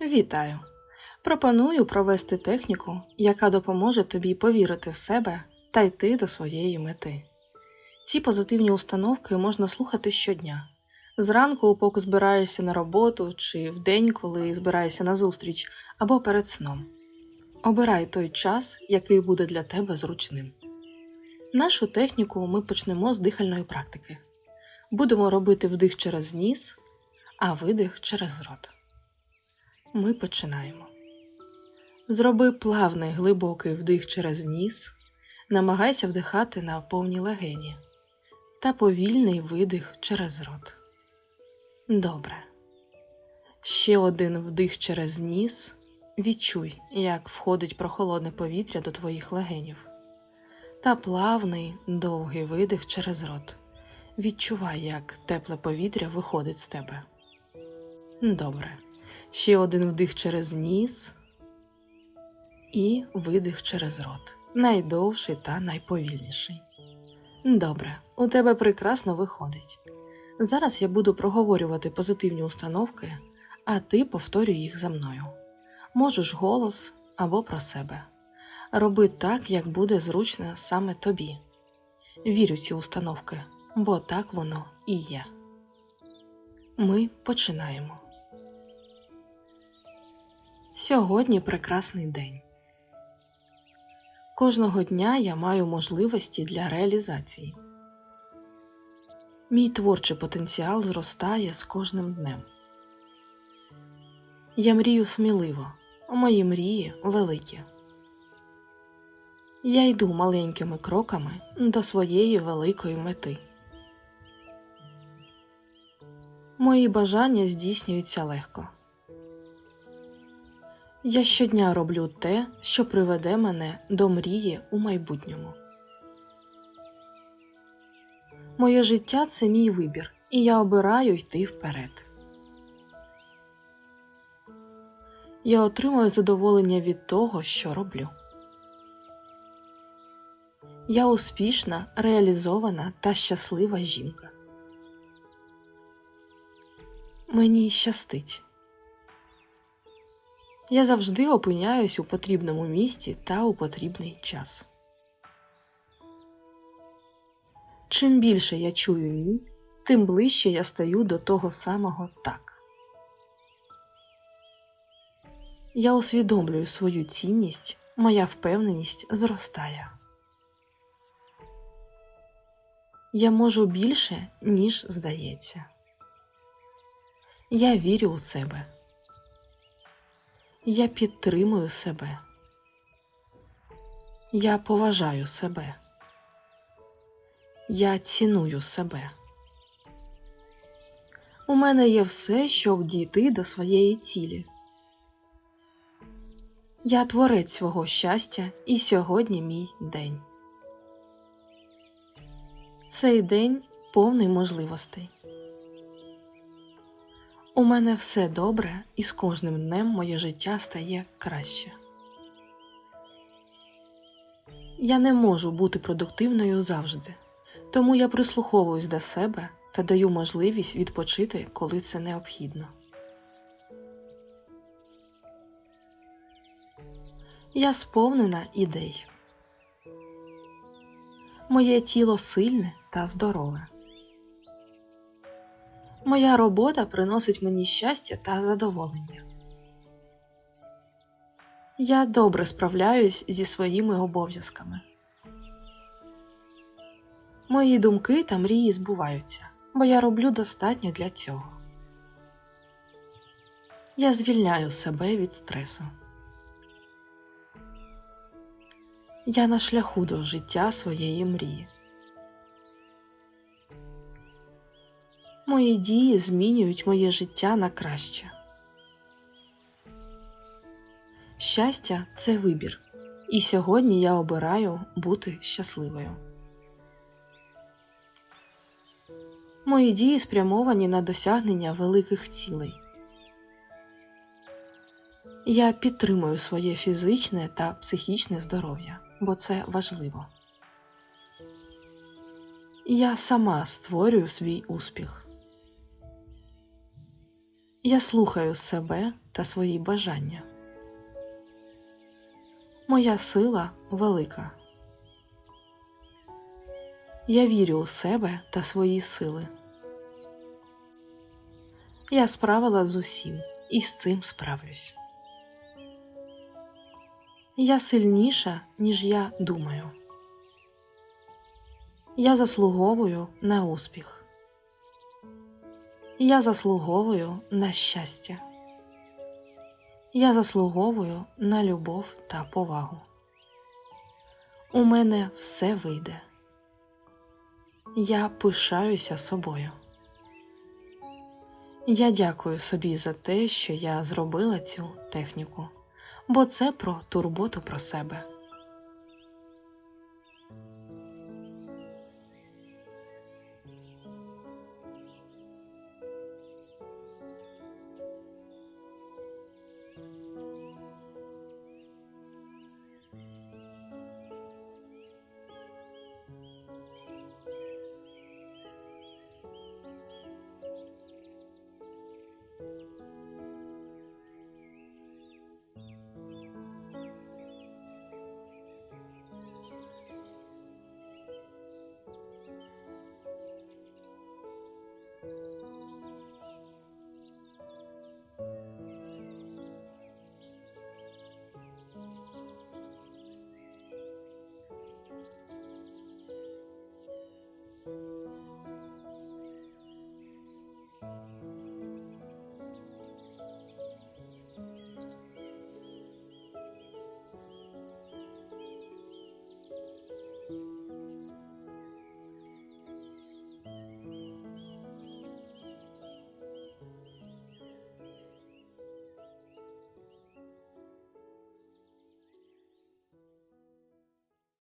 Вітаю! Пропоную провести техніку, яка допоможе тобі повірити в себе та йти до своєї мети. Ці позитивні установки можна слухати щодня. Зранку, поки збираєшся на роботу, чи вдень, коли збираєшся на зустріч, або перед сном. Обирай той час, який буде для тебе зручним. Нашу техніку ми почнемо з дихальної практики. Будемо робити вдих через ніс, а видих через рот. Ми починаємо. Зроби плавний глибокий вдих через ніс, намагайся вдихати на повні легені та повільний видих через рот. Добре. Ще один вдих через ніс. Відчуй, як входить прохолодне повітря до твоїх легенів. Та плавний довгий видих через рот. Відчувай, як тепле повітря виходить з тебе. Добре. Ще один вдих через ніс і видих через рот. Найдовший та найповільніший. Добре, у тебе прекрасно виходить. Зараз я буду проговорювати позитивні установки, а ти повторюй їх за мною. Можеш голос або про себе. Роби так, як буде зручно саме тобі. Вірю ці установки, бо так воно і є. Ми починаємо. Сьогодні прекрасний день. Кожного дня я маю можливості для реалізації. Мій творчий потенціал зростає з кожним днем. Я мрію сміливо, мої мрії великі. Я йду маленькими кроками до своєї великої мети. Мої бажання здійснюються легко. Я щодня роблю те, що приведе мене до мрії у майбутньому. Моє життя це мій вибір, і я обираю йти вперед. Я отримую задоволення від того, що роблю. Я успішна, реалізована та щаслива жінка. Мені щастить. Я завжди опиняюсь у потрібному місці та у потрібний час. Чим більше я чую ні, тим ближче я стаю до того самого так. Я усвідомлюю свою цінність, моя впевненість зростає. Я можу більше, ніж здається. Я вірю у себе. Я підтримую себе. Я поважаю себе. Я ціную себе. У мене є все, щоб дійти до своєї цілі. Я творець свого щастя, і сьогодні мій день. Цей день повний можливостей. У мене все добре, і з кожним днем моє життя стає краще. Я не можу бути продуктивною завжди, тому я прислуховуюсь до себе та даю можливість відпочити, коли це необхідно. Я сповнена ідей. Моє тіло сильне та здорове. Моя робота приносить мені щастя та задоволення. Я добре справляюсь зі своїми обов'язками. Мої думки та мрії збуваються, бо я роблю достатньо для цього. Я звільняю себе від стресу. Я на шляху до життя своєї мрії. Мої дії змінюють моє життя на краще. Щастя це вибір, і сьогодні я обираю бути щасливою. Мої дії спрямовані на досягнення великих цілей. Я підтримую своє фізичне та психічне здоров'я, бо це важливо. Я сама створюю свій успіх. Я слухаю себе та свої бажання. Моя сила велика. Я вірю у себе та свої сили. Я справила з усім і з цим справлюсь. Я сильніша, ніж я думаю. Я заслуговую на успіх. Я заслуговую на щастя. Я заслуговую на любов та повагу. У мене все вийде. Я пишаюся собою. Я дякую собі за те, що я зробила цю техніку, бо це про турботу про себе.